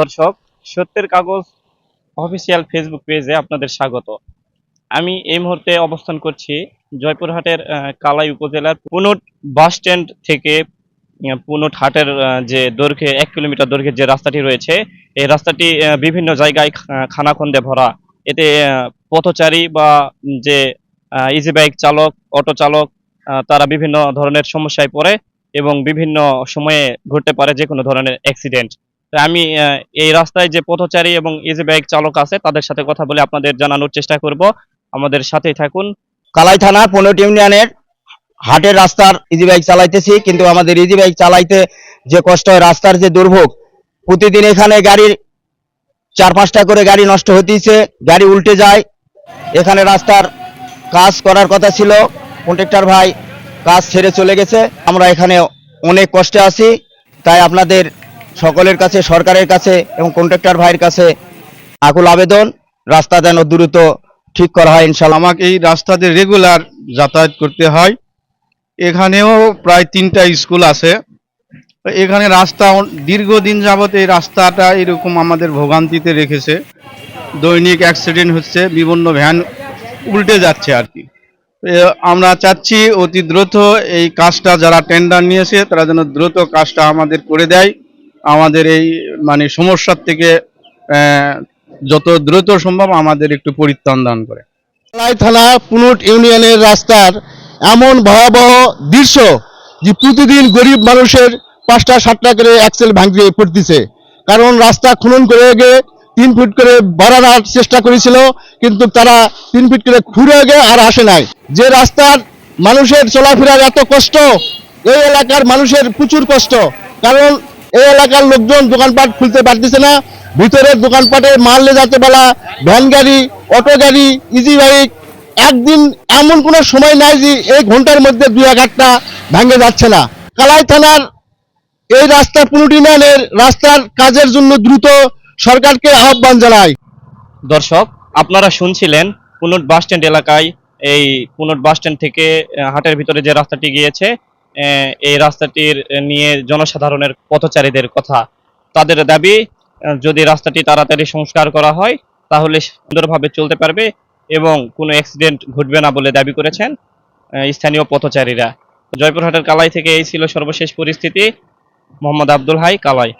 দর্শক, সত্যের কাগজ অফিসিয়াল ফেসবুক পেজে আপনাদের স্বাগত। আমি এই মুহূর্তে অবস্থান করছি জয়পুরহাটের কালাই উপজেলার পুনট বাস স্ট্যান্ড থেকে পুনট হাটের যে দৈর্ঘ্যে, এক কিলোমিটার দৈর্ঘ্যের যে রাস্তাটি রয়েছে, এই রাস্তাটি বিভিন্ন জায়গায় খানাখন্দে ভরা। এতে পথচারী বা যে ইজি বাইক চালক অটো চালক তারা বিভিন্ন ধরনের সমস্যায় পড়ে এবং বিভিন্ন সময়ে ঘটতে পারে যে কোনো ধরনের অ্যাক্সিডেন্ট আমি এই রাস্তায় যে পথচারী এবং ইজি বাইক চালক আছে, তাদের সাথে কথা বলে আপনাদের জানানোর চেষ্টা করব। আমাদের সাথেই থাকুন। কালাই থানা, পনেরো ইউনিয়নের হাটের রাস্তার ইজি বাইক চালাইতেছি, কিন্তু আমাদের ইজি বাইক চালাইতে যে কষ্ট হয়, রাস্তার যে দুর্ভোগ, প্রতিদিন এখানে গাড়ির চার পাঁচটা করে গাড়ি নষ্ট হতেছে গাড়ি উল্টে যায়। এখানে রাস্তার কাজ করার কথা ছিল, কন্ট্রাক্টর ভাই কাজ ছেড়ে চলে গেছে। আমরা এখানে অনেক কষ্টে আছি, তাই আপনাদের সকলের কাছে, সরকারের কাছে এবং কন্ট্রাক্টর ভাইয়ের কাছে আকুল আবেদন। রাস্তা যেন দ্রুত ঠিক করা হয় ইনশাল্লাহ আমাকে এই রাস্তাতে রেগুলার যাতায়াত করতে হয়। এখানেও প্রায় তিনটা স্কুল আছে। এখানে রাস্তা দীর্ঘদিন যাবত এই রাস্তাটা এরকম আমাদের ভোগান্তিতে রেখেছে। দৈনিক অ্যাক্সিডেন্ট হচ্ছে, বিভিন্ন ভ্যান উল্টে যাচ্ছে আর কি। আমরা চাচ্ছি অতি দ্রুত এই কাজটা, যারা টেন্ডার নিয়েছে, তারা যেন দ্রুত কাজটা আমাদের করে দেয়। আমাদের এই মানে সমস্যার থেকে যত দ্রুত সম্ভব আমাদের একটু পরিত্রাণ দান করে। থানা পুনট ইউনিয়নের রাস্তার এমন ভয়াবহ দৃশ্য যে প্রতিদিন গরিব মানুষের পাঁচটা, সাতটা করে অ্যাক্সেল ভাঙতে পড়তেছে। কারণ রাস্তা খনন করে গিয়ে তিন ফুট করে বাড়ানোর চেষ্টা করেছিল, কিন্তু তারা তিন ফিট করে ঘুরে গিয়ে আর আসে নাই। যে রাস্তার মানুষের চলাফেরার এত কষ্ট, এই এলাকার মানুষের প্রচুর কষ্ট। কারণ এই এলাকার লোকজন দোকানপাট খুলতে পারতেছে না। ভিতরের দোকানপাটে মাল নিয়ে যেতে বেলা, ভ্যান গাড়ি, অটো গাড়ি ইজি বাইক একদিন এমন কোনো সময় নাই যে এই ঘণ্টার মধ্যে দুই এক একটা ভেঙে যাচ্ছে না। কালাই থানার এই রাস্তা পুনর্নির্মাণের রাস্তার কাজের জন্য দ্রুত সরকারকে আহ্বান জানাই দর্শক, আপনারা শুনছিলেন পুনট বাস স্ট্যান্ড এলাকায়, এই পুনট বাস স্ট্যান্ড থেকে হাটের ভিতরে যে রাস্তাটি গিয়েছে এই রাস্তাটির নিয়ে জনসাধারণের পথচারীদের কথা। তাদের দাবি যদি রাস্তাটি তাড়াতাড়ি সংস্কার করা হয়, তাহলে সুন্দরভাবে চলতে পারবে এবং কোনো অ্যাক্সিডেন্ট ঘটবে না বলে দাবি করেছেন স্থানীয় পথচারীরা। জয়পুরহাটের কালাই থেকে এই ছিল সর্বশেষ পরিস্থিতি। মোহাম্মদ আব্দুল হাই, কালাই।